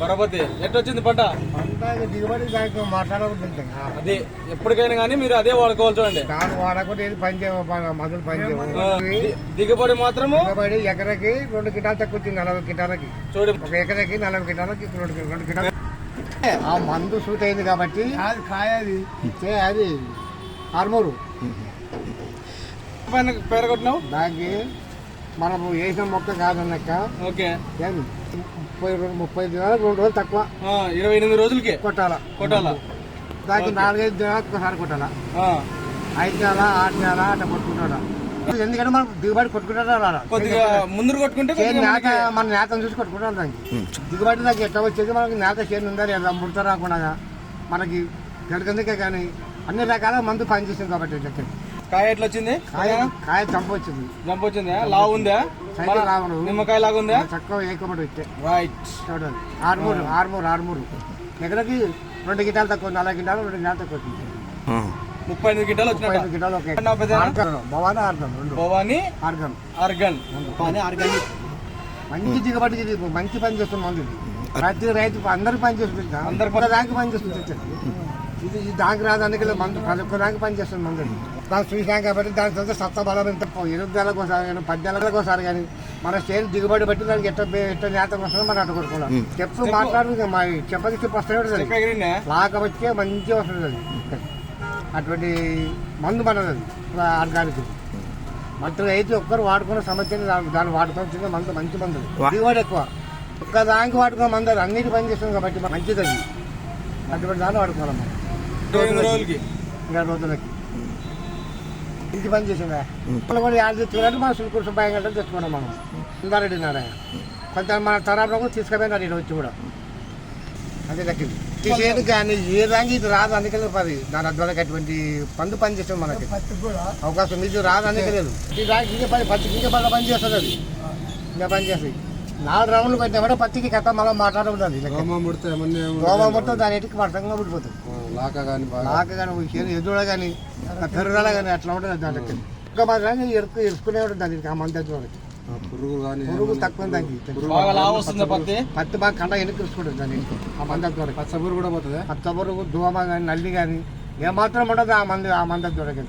పరపతి ఎట్టొచ్చింది పంట? అది ఎప్పటికైనా కానీ మీరు అదే వాడుకోవాలి చూడండి. దాని వాడకుండా ఏది పని మందులు పని దిగుబడి మాత్రము? దిగుబడి ఎకరకి రెండు కిటాలు తక్కువ వచ్చింది నలభై కిటాలకి. చూడు. ఒక ఎకరకి నలభై కిటాలకి రెండు కి- రెండు కిటాలు. ఆ మందు సూట్ అయింది కాబట్టి అది కాయది. అది ఆర్మూరు. పైన పేర కొట్టినావు? దానికి మనము వేసిన మొక్క కాదన్నాక ఓకే. ఏం? ముప్పై రెండు ముప్పై దినాలు రెండు రోజులు తక్కువ. ఆ, ఇరవై ఎనిమిది రోజులకి? కొట్టాల. కొట్టాలా? దానికి నాలుగైదు దినాలకు ఒకసారి కొట్టాల. ఆ, ఐదు నెల ఆరు నెల అట్లా కొట్టుకుంటాడా? ఎందుకంటే మనం దిగుబడి కొట్టుకుంటాడా కొద్దిగా ముందు కొట్టుకుంటే నేత మన నేతను చూసి కొట్టుకుంటాం దానికి. దిగుబడి దానికి ఎట్లా వచ్చేది? మనకి నేత చేను ఉందా లేదా? ముడత రాకుండా మనకి గడికందుకే కానీ అన్ని రకాల మందు పనిచేస్తుంది కాబట్టి కాయ ఎట్లా వచ్చింది కాయ కాయ చంప వచ్చింది జంప్ వచ్చిందా లావు ఉందా సైకిల్ మన- లావును. నిమ్మకాయ లాగా ఉందా? చక్కగా ఏకమటి వచ్చే రైట్. చూడండి. ఆరుమూరు ఆరుమూరు ఆరుమూరు. ఎక్కడికి రెండు గిటాలు తక్కువ నలభై గిటాలు రెండు గిటాలు తక్కువ వచ్చింది ముప్పై ఎనిమిది గిడ్డలు ముప్పై వచ్చినట్ట ఐదు గిటాలు ఒక నా పెద్దనా? ఆర్గన్. భవానీ ఆర్గన్ రెండు. భవాని ఆర్గన్. అర్గన్ ఆర్గన్. మంచి దిగుబడి ఇది. మంచి పని చేస్తుంది మంది ఇది. ప్రతి రైతు అందరికి పని చేస్తుంది అందరికి అందరికి దానికి పని చేస్తుంది. ఇది. ఇది ఇది దానికి రాదు అందుకే మందు. ప్రతి ఒక్క దానికి పని చేస్తుంది మందు ఇది. దాన్ని చూసాం కాబట్టి దాని సొంత సత్త బలం ఎంత ఎనిమిది నెలలకు ఒకసారి కానీ పది నెలలకు ఒకసారి కానీ మన చేను దిగుబడి బట్టి దానికి ఎట్ట ఎట్ట నేత వస్తుందో మనం అట్ట చెప్పు. మాట్లాడు ఇక మా చెప్పది చెప్పు వస్తూనే ఉంటుంది? లాక వచ్చే మంచిగా వస్తుంది అది. అటువంటి మందు మనది అది ఆర్గానిక్. మంత్రి రైతు ఒక్కరు వాడుకున్న సమస్యని దాన్ని- వాడుకోవాల్సిందే మందు మంచి మందు. దిగుబడి ఎక్కువ. ఒక్క దానికి వాడుకున్న మందు అది అన్నిటి పని చేస్తుంది కాబట్టి మంచిది అది. అటువంటి దాన్ని వాడుకోవాలి మనం. రోజులకి. ఇంకా రోజులకి. ఇంటి పని చేసిందా? వాళ్ళు కూడా యాడ్ తెచ్చుకున్నట్టు మన సులుకు సుబ్బాయి గంటలు తెచ్చుకున్నాం మనం. సుందారెడ్డి నారాయణ. కొంత మన తరాలో కూడా తీసుకుపోయినారు ఈడ వచ్చి కూడా. అదే దక్కింది ఈ చేను కానీ ఏ రంగు ఇది రాదు అందుకనే పది. దాని ద్వారా అటువంటి పండు పని చేస్తుంది మనకి. అవకాశం ఇది రాదు అందుకే లేదు. ఈ రాగి ఇంకా పని పత్తికి ఇంకా పని పని చేస్తుంది అది. ఇంకా పని చేస్తుంది నాలుగు రౌండ్లు పెట్టినా కూడా పత్తికి కథ మళ్ళీ మాట్లాడకూడదు రోమ ముడితే ఏమన్నా రోమ మొత్తం దాని ఇంటికి పడతంగా పడిపోతుంది లాక కానీ బాగా. లాక కానీ ఎదుడ కానీ పెరుగుదల కానీ అట్లా ఉంటుంది దాని లెక్క. ఇంకా మాత్రం ఎరుకు ఎరుకునే ఉంటుంది దానికి ఆ మంది వాళ్ళకి ఆ, పురుగు కానీ పురుగు తక్కువ దానికి. పత్తి. పత్తి బాగా కండ ఎన్నికి తీసుకుంటుంది దాని ఇంటికి ఆ మంది పచ్చ పురుగు కూడా పోతుంది? పచ్చ పురుగు దోమ కానీ నల్లి కానీ ఏమాత్రం ఉండదు ఆ మంది ఆ మంది చూడకి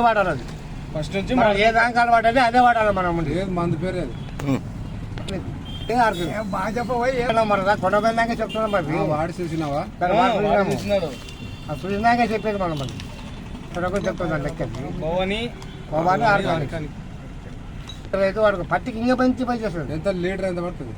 వాడాలి ఫస్ట్ నుంచి మనం ఏ దానికాలు వాడాలి అదే వాడాలి మనం ముందు. ఏది మందు పేరు అది? బాగా చెప్పబోయి మన కొండపోయినాక చెప్తున్నాం మరి వాడి. చూసినావా? చూసినాక చెప్పేది మనం మరి. ఇక్కడ చెప్తుంది లెక్కది భవాని భవాని ఆర్గానిక్. రైతు వాడుకో పత్తికి ఇంకా మంచి పని చేస్తుంది ఎంత లీటర్ ఎంత పడుతుంది?